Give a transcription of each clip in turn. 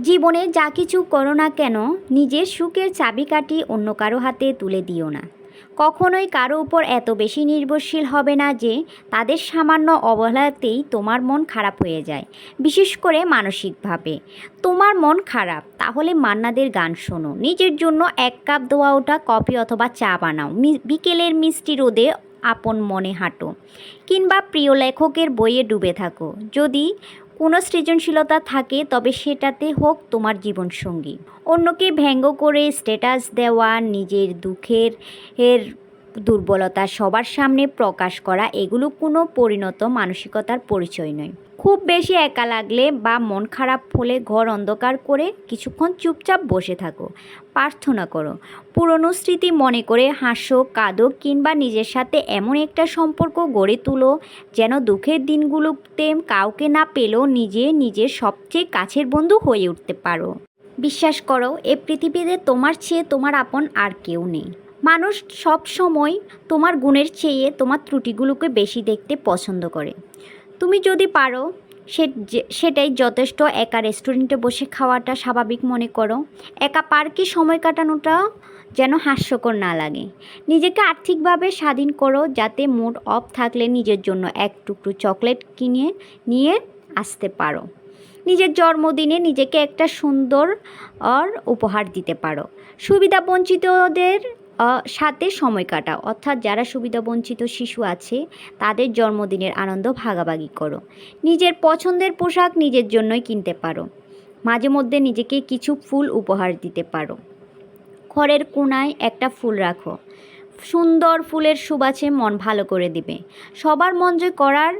জীবনে যা কিছু করো না কেন, নিজের সুখের চাবিকাঠি অন্য কারও হাতে তুলে দিও না। কখনোই কারও উপর এত বেশি নির্ভরশীল হবে না যে, তাদের সামান্য অবহেলাতেই তোমার মন খারাপ হয়ে যায়, বিশেষ করে মানসিকভাবে। তোমার মন খারাপ, তাহলে মান্নাদের গান শোনো। নিজের জন্য এক কাপ দোয়া ওঠা, কফি অথবা চা বানাও। বিকেলের মিষ্টি রোদে আপন মনে হাঁটো। কিংবা প্রিয় লেখকের বইয়ে ডুবে থাকো। যদি কোনো সৃজনশীলতা থাকে, তবে সেটাতে হোক তোমার জীবনসঙ্গী। অন্যকে ব্যঙ্গ করে স্ট্যাটাস দেওয়া, নিজের দুঃখের এর দুর্বলতা সবার সামনে প্রকাশ করা, এগুলো কোনো পরিণত মানসিকতার পরিচয় নয়। খুব বেশি একা লাগলে বা মন খারাপ হলে ঘর অন্ধকার করে কিছুক্ষণ চুপচাপ বসে থাকো। প্রার্থনা করো। পুরনো স্মৃতি মনে করে হাসো, কাঁদো কিংবা নিজের সাথে এমন একটা সম্পর্ক গড়ে তুলো যেন দুঃখের দিনগুলোতে কাউকে না পেলেও নিজে নিজের সবচেয়ে কাছের বন্ধু হয়ে উঠতে পারো। বিশ্বাস করো, এ পৃথিবীতে তোমার চেয়ে তোমার আপন আর কেউ নেই। মানুষ সব সময় তোমার গুণের চেয়ে তোমার ত্রুটিগুলোকে বেশি দেখতে পছন্দ করে। তুমি যদি পারো, সে সেটাই যথেষ্ট। একা রেস্টুরেন্টে বসে খাওয়াটা স্বাভাবিক মনে করো। একা পার্কে সময় কাটানোটা যেন হাস্যকর না লাগে। নিজেকে আর্থিকভাবে স্বাধীন করো, যাতে মুড অফ থাকলে নিজের জন্য এক টুকরো চকলেট কিনে, নিয়ে আসতে পারো। নিজের জন্মদিনে নিজেকে একটা সুন্দর উপহার দিতে পারো। সুবিধা বঞ্চিতদের সাথে সময় কাটাও। অর্থাৎ যারা সুবিধা বঞ্চিত শিশু আছে, তাদের জন্মদিনের আনন্দ ভাগাভাগি করো। নিজের পছন্দের পোশাক নিজের জন্যই কিনতে পারো। মাঝে মধ্যে নিজেকে কিছু ফুল উপহার দিতে পারো। ঘরের কোনায় একটা ফুল রাখো। সুন্দর ফুলের সুবাসে মন ভালো করে দিবে। সবার মন জয় করার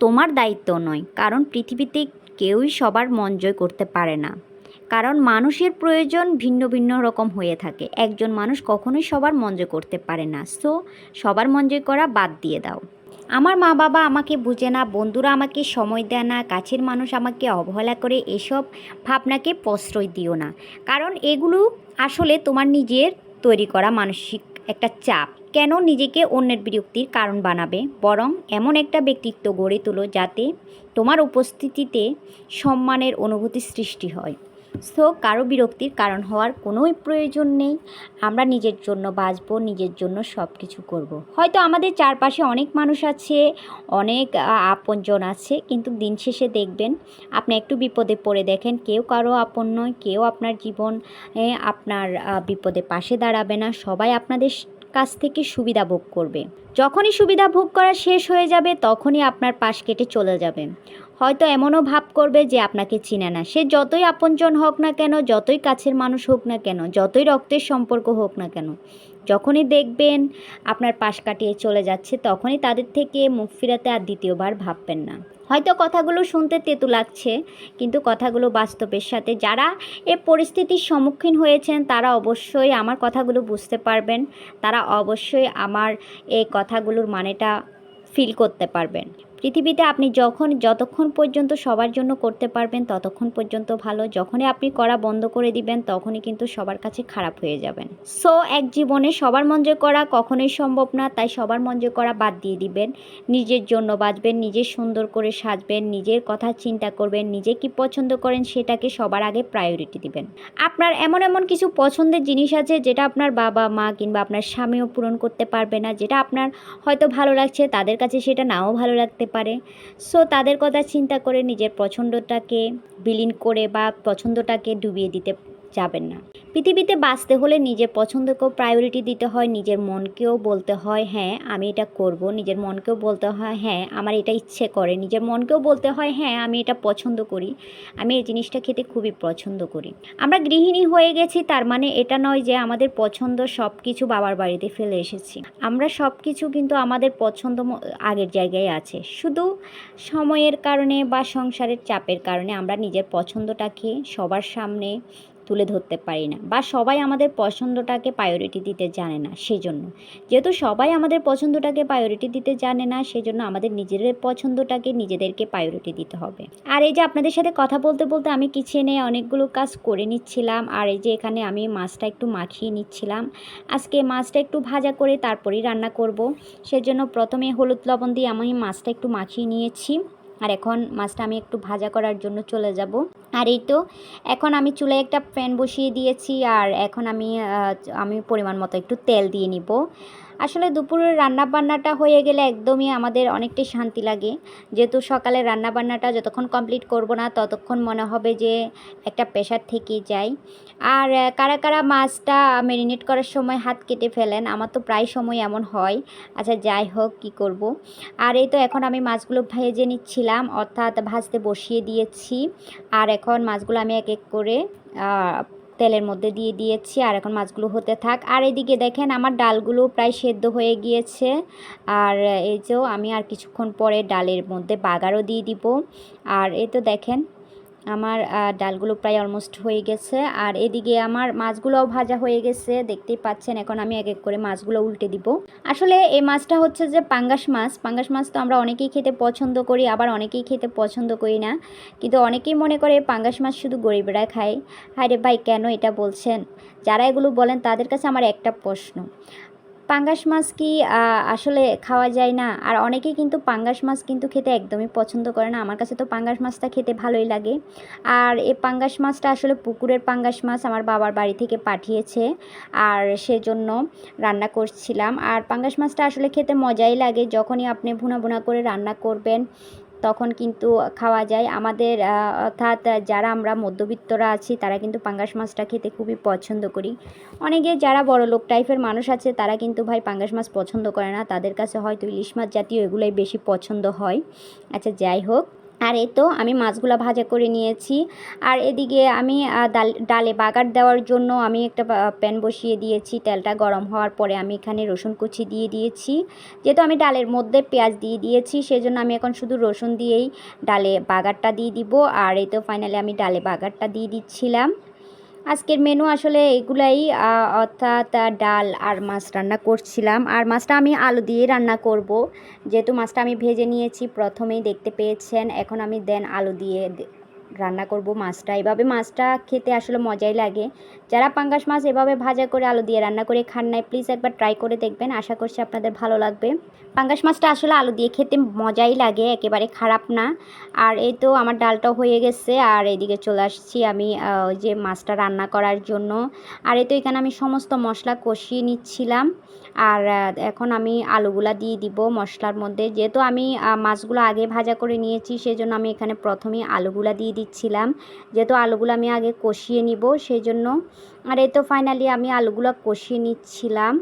তোমার দায়িত্ব নয়, কারণ পৃথিবীতে কেউই সবার মন জয় করতে পারে না। কারণ মানুষের প্রয়োজন ভিন্ন ভিন্ন রকম হয়ে থাকে। একজন মানুষ কখনোই সবার মন জয় করতে পারে না। সো, সবার মন জয় করা বাদ দিয়ে দাও। আমার মা বাবা আমাকে বুঝে না, বন্ধুরা আমাকে সময় দেয় না, কাছের মানুষ আমাকে অবহেলা করে, এসব ভাবনাকে প্রশ্রয় দিও না। কারণ এগুলো আসলে তোমার নিজের তৈরি করা মানসিক একটা চাপ। কেন নিজেকে অন্যের বিরক্তির কারণ বানাবে? বরং এমন একটা ব্যক্তিত্ব গড়ে তোলো যাতে তোমার উপস্থিতিতে সম্মানের অনুভূতি সৃষ্টি হয়। সো কারও বিরক্তির কারণ হওয়ার কোনোই প্রয়োজন নেই। আমরা নিজের জন্য বাঁচবো, নিজের জন্য সব কিছু করব। হয়তো আমাদের চারপাশে অনেক মানুষ আছে, অনেক আপনজন আছে, কিন্তু দিন শেষে দেখবেন, আপনি একটু বিপদে পড়ে দেখেন, কেউ কারও আপন নয়, কেউ আপনার জীবন আপনার বিপদে পাশে দাঁড়াবে না। সবাই আপনাদের কাছ থেকে সুবিধা ভোগ করবে। যখনই সুবিধা ভোগ করা শেষ হয়ে যাবে, তখনই আপনার পাশ কেটে চলে যাবে। হয়তো এমনও ভাব করবে যে আপনাকে চিনে না। সে যতই আপনজন হোক না কেন, যতই কাছের মানুষ হোক না কেন, যতই রক্তের সম্পর্ক হোক না কেন, যখনই দেখবেন আপনার পাশ কাটিয়ে চলে যাচ্ছে, তখনই তাদের থেকে মুখ ফিরাতে আর দ্বিতীয়বার ভাববেন না। হয়তো কথাগুলো শুনতে তেতু লাগছে, কিন্তু কথাগুলো বাস্তবের সাথে যারা এ পরিস্থিতির সম্মুখীন হয়েছেন, তারা অবশ্যই আমার কথাগুলো বুঝতে পারবেন, তারা অবশ্যই আমার এই কথাগুলোর মানেটা ফিল করতে পারবেন। পৃথিবীতে আপনি যখন, যতক্ষণ পর্যন্ত সবার জন্য করতে পারবেন, ততক্ষণ পর্যন্ত ভালো। যখনই আপনি করা বন্ধ করে দিবেন, তখনই কিন্তু সবার কাছে খারাপ হয়ে যাবেন। সো, এক জীবনে সবার মন জয় করা কখনোই সম্ভব না, তাই সবার মন জয় করা বাদ দিয়ে দিবেন। নিজের জন্য বাঁচবেন, নিজে সুন্দর করে সাজবেন, নিজের কথা চিন্তা করবেন, নিজে কি পছন্দ করেন সেটাকে সবার আগে প্রায়োরিটি দিবেন। আপনার এমন এমন কিছু পছন্দের জিনিস আছে যেটা আপনার বাবা, মা কিংবা আপনার স্বামীও পূরণ করতে পারবে না, যেটা আপনার হয়তো ভালো লাগছে, তাদের কাছে সেটা নাও ভালো লাগতে পারে। সো তাদের কথা চিন্তা করে নিজের পছন্দটাকে বিলীন করে বা পছন্দটাকে ডুবিয়ে দিতে যাবেন না। পৃথিবীতে বাঁচতে হলে নিজের পছন্দকেও প্রায়োরিটি দিতে হয়, নিজের মনকেও বলতে হয় হ্যাঁ আমি এটা করব। নিজের মনকেও বলতে হয় হ্যাঁ আমার এটা ইচ্ছে করে। নিজের মনকেও বলতে হয় হ্যাঁ আমি এটা পছন্দ করি। আমি এই জিনিসটা খেতে খুবই পছন্দ করি। আমরা গৃহিণী হয়ে গেছি, তার মানে এটা নয় যে আমাদের পছন্দ সব কিছু বাবার বাড়িতে ফেলে এসেছি। আমরা সব কিছু কিন্তু আমাদের পছন্দ আগের জায়গায় আছে। শুধু সময়ের কারণে বা সংসারের চাপের কারণে আমরা নিজের পছন্দটাকে সবার সামনে তুলে ধরতে পারি না বা সবাই আমাদের পছন্দটাকে প্রায়োরিটি দিতে জানে না সেজন্য। যেহেতু সবাই আমাদের পছন্দটাকে প্রায়োরিটি দিতে জানে না সেজন্য আমাদের নিজেদের পছন্দটাকে নিজেদেরকে প্রায়োরিটি দিতে হবে। আর এই যে আপনাদের সাথে কথা বলতে বলতে আমি কিচেনে অনেকগুলো কাজ করে নিচ্ছিলাম। আর এই যে এখানে আমি মাছটা একটু মাখিয়ে নিচ্ছিলাম। আজকে মাছটা একটু ভাজা করে তারপরেই রান্না করব। সেজন্য প্রথমে হলুদ লবণ দিয়ে আমি মাছটা একটু মাখিয়ে নিয়েছি। আর এখন মাছটা আমি একটু ভাজা করার জন্য চলে যাব। আর এই তো, এখন আমি চুলে একটা প্যান বসিয়ে দিয়েছি আর এখন আমি আমি পরিমাণ মতো একটু তেল দিয়ে নিব। আসলে দুপুরের রান্না বান্নাটা হয়ে গেলে একদমই আমাদের অনেকটাই শান্তি লাগে। যেহেতু সকালে রান্না বান্নাটা যতক্ষণ কমপ্লিট করব না, ততক্ষণ মনে হবে যে একটা প্রেশার থেকে যায় আর কারা কারা মাছটা ম্যারিনেট করার সময় হাত কেটে ফেলেন, আমার তো প্রায় সময় এমন হয়। আচ্ছা যাই হোক, কি করব? আর এই তো এখন আমি মাছগুলো ভেজে নিচ্ছিলাম, অর্থাৎ ভাজতে বসিয়ে দিয়েছি। আর এখন মাছগুলো আমি এক এক করে তেলের মধ্যে দিয়ে দিয়েছি আর এখন মাছগুলো হতে থাক। আর এদিকে দেখেন আমার ডালগুলো প্রায় সেদ্ধ হয়ে গিয়েছে। আর এই যে আমি আর কিছুক্ষণ পরে ডালের মধ্যে বাগারও দিয়ে দিব। আর এ তো দেখেন আমার ডালগুলো প্রায় অলমোস্ট হয়ে গেছে। আর এদিকে আমার মাছগুলোও ভাজা হয়ে গেছে, দেখতেই পাচ্ছেন, এখন আমি এক এক করে মাছগুলো উল্টে দিব। আসলে এই মাছটা হচ্ছে যে পাঙ্গাস মাছ। পাঙ্গাস মাছ তো আমরা অনেকেই খেতে পছন্দ করি, আবার অনেকেই খেতে পছন্দ করি না। কিন্তু অনেকেই মনে করে পাঙ্গাস মাছ শুধু গরিবরা খায়। হায় রে ভাই, কেন এটা বলছেন? যারা এগুলো বলেন তাদের কাছে আমার একটা প্রশ্ন। পাঙ্গাস মাছ কি আসলে খাওয়া যায় না? আর অনেকেই কিন্তু পাঙ্গাস মাছ কিন্তু খেতে একদমই পছন্দ করে না। আমার কাছে তো পাঙ্গাস মাছটা খেতে ভালোই লাগে। আর এই পাঙ্গাস মাছটা আসলে পুকুরের পাঙ্গাস মাছ আমার বাবার বাড়ি থেকে পাঠিয়েছে। আর সেজন্য রান্না করছিলাম। আর পাঙ্গাস মাছটা আসলে খেতে মজাই লাগে। যখনই আপনি ভুনা ভুনা করে রান্না করবেন তখন কিন্তু খাওয়া যায়। আমাদের অর্থাৎ যারা আমরা মধ্যবিত্তরা আছি, তারা কিন্তু পাঙ্গাস মাছটা খেতে খুবই পছন্দ করি। অনেকে যারা বড় লোক টাইপের মানুষ আছে, তারা কিন্তু ভাই পাঙ্গাস মাছ পছন্দ করে না। তাদের কাছে হয়তো ইলিশ মাছ জাতীয় এগুলোই বেশি পছন্দ হয়। আচ্ছা যাই হোক। আর এ তো আমি মাছগুলো ভাজা করে নিয়েছি। আর এদিকে আমি ডাল, ডালে বাগার দেওয়ার জন্য আমি একটা প্যান বসিয়ে দিয়েছি। তেলটা গরম হওয়ার পরে আমি এখানে রসুন কুচি দিয়ে দিয়েছি। যেহেতু আমি ডালের মধ্যে পেঁয়াজ দিয়ে দিয়েছি, সেজন্য আমি এখন শুধু রসুন দিয়েই ডালে বাগারটা দিয়ে দিব। আর এ তো ফাইনালি আমি ডালে বাগারটা দিয়ে দিচ্ছিলাম। আজকের মেনু আসলে এগুলাই অর্থাৎ ডাল আর মাছ রান্না করছিলাম। আর মাছটা আমি আলু দিয়ে রান্না করব। যেহেতু মাছটা আমি ভেজে নিয়েছি, প্রথমেই দেখতে পেয়েছেন, এখন আমি দেন আলু দিয়ে রান্না করব মাছটা। এভাবে মাছটা খেতে আসলে মজাই লাগে। যারা পাঙ্গাস মাছ এভাবে ভাজা করে আলু দিয়ে রান্না করে খান নাই প্লিজ একবার ট্রাই করে দেখবেন। আশা করছি আপনাদের ভালো লাগবে। পাঙ্গাস মাছটা আসলে আলু দিয়ে খেতে মজাই লাগে, একেবারে খারাপ না। আর এই তো আমার ডালটাও হয়ে গেছে, আর এদিকে চলে আসছি আমি ওই যে মাছটা রান্না করার জন্য। আর এই তো এখানে আমি সমস্ত মশলা কষিয়ে নিচ্ছিলাম। আর এখন আমি আলুগুলা দিয়ে দিব মশলার মধ্যে। যেহেতু আমি মাছগুলো আগে ভাজা করে নিয়েছি, সেজন্য আমি এখানে প্রথমেই আলুগুলা দিয়ে দিচ্ছিলাম, যেহেতু আলুগুলো আমি আগে কষিয়ে নিব সেই জন্য আর এই তো ফাইনালি আমি আলুগুলো কষিয়ে নিচ্ছিলাম।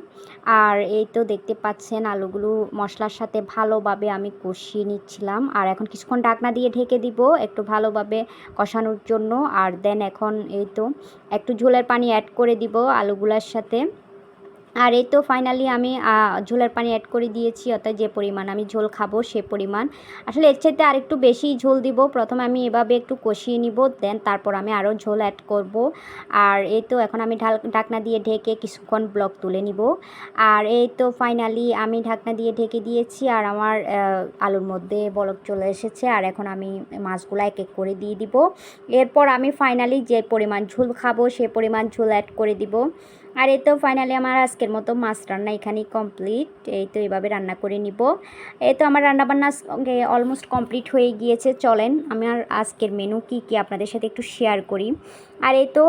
আর এই তো দেখতে পাচ্ছেন আলুগুলো মশলার সাথে ভালোভাবে আমি কষিয়ে নিচ্ছিলাম। আর এখন কিছুক্ষণ ঢাকনা দিয়ে ঢেকে দিব একটু ভালোভাবে কষানোর জন্য। আর দেন এখন এই তো একটু ঝোলের পানি অ্যাড করে দিব আলুগুলার সাথে। আর এই তো ফাইনালি আমি ঝোলের পানি অ্যাড করে দিয়েছি, অর্থাৎ যে পরিমাণ আমি ঝোল খাব সে পরিমাণ। আসলে এর চাইতে আরেকটু বেশি ঝোল দিব, প্রথমে আমি এভাবে একটু কষিয়ে নিব দেন তারপর আমি আরও ঝোল অ্যাড করব। আর এই তো এখন আমি ঢাল, ঢাকনা দিয়ে ঢেকে কিছুক্ষণ ব্লক তুলে নিব। আর এই তো ফাইনালি আমি ঢাকনা দিয়ে ঢেকে দিয়েছি, আর আমার আলুর মধ্যে বলক চলে এসেছে, আর এখন আমি মাছগুলো এক এক করে দিয়ে দিব। এরপর আমি ফাইনালি যে পরিমাণ ঝোল খাব সে পরিমাণ ঝোল অ্যাড করে দিব। আর এই তো ফাইনালি আমার আজকের মতো মাছ রান্না এখানেই কমপ্লিট এই তো এইভাবে রান্না করে নিব। এই তো আমার রান্নাবান্না অলমোস্ট কমপ্লিট হয়ে গিয়েছে, চলেন। আমার আজকের মেনু কি কি আপনাদের সাথে একটু শেয়ার করি। আর এই তো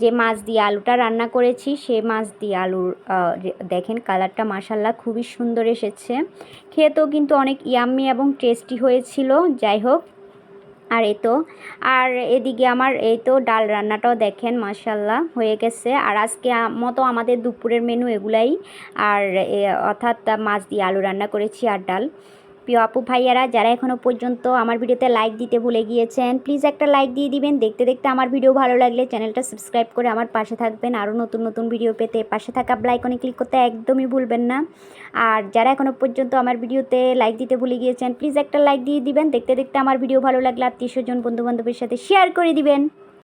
যে মাছ দিয়ে আলুটা রান্না করেছি, সে মাছ দিয়ে আলুর দেখেন কালারটা মাসাল্লাহ খুবই সুন্দর এসেছে। খেতেও কিন্তু অনেক ইয়াম্মি এবং টেস্টি হয়েছিল। যাই হোক আর এই তো আর এদিকে আমার এই তো ডাল রান্নাটাও দেখেন মাসাল্লাহ হয়ে গেছে। আর আজকে মতো আমাদের দুপুরের মেনু এগুলাই। আর অর্থাৎ মাছ দিয়ে আলু রান্না করেছি আর ডাল। প্রিয় আপু ভাইয়ারা, যারা এখনও পর্যন্ত আমার ভিডিওতে লাইক দিতে ভুলে গিয়েছেন প্লিজ একটা লাইক দিয়ে দিবেন। দেখতে দেখতে আমার ভিডিও ভালো লাগলে চ্যানেলটা সাবস্ক্রাইব করে আমার পাশে থাকবেন। আরও নতুন নতুন ভিডিও পেতে পাশে থাকা ব্লাইকনে ক্লিক করতে একদমই ভুলবেন না। আর যারা এখনও পর্যন্ত আমার ভিডিওতে লাইক দিতে ভুলে গিয়েছেন প্লিজ একটা লাইক দিয়ে দিবেন। দেখতে দেখতে আমার ভিডিও ভালো লাগলে আত্মীয় স্বজন বন্ধু বান্ধবের সাথে শেয়ার করে দিবেন।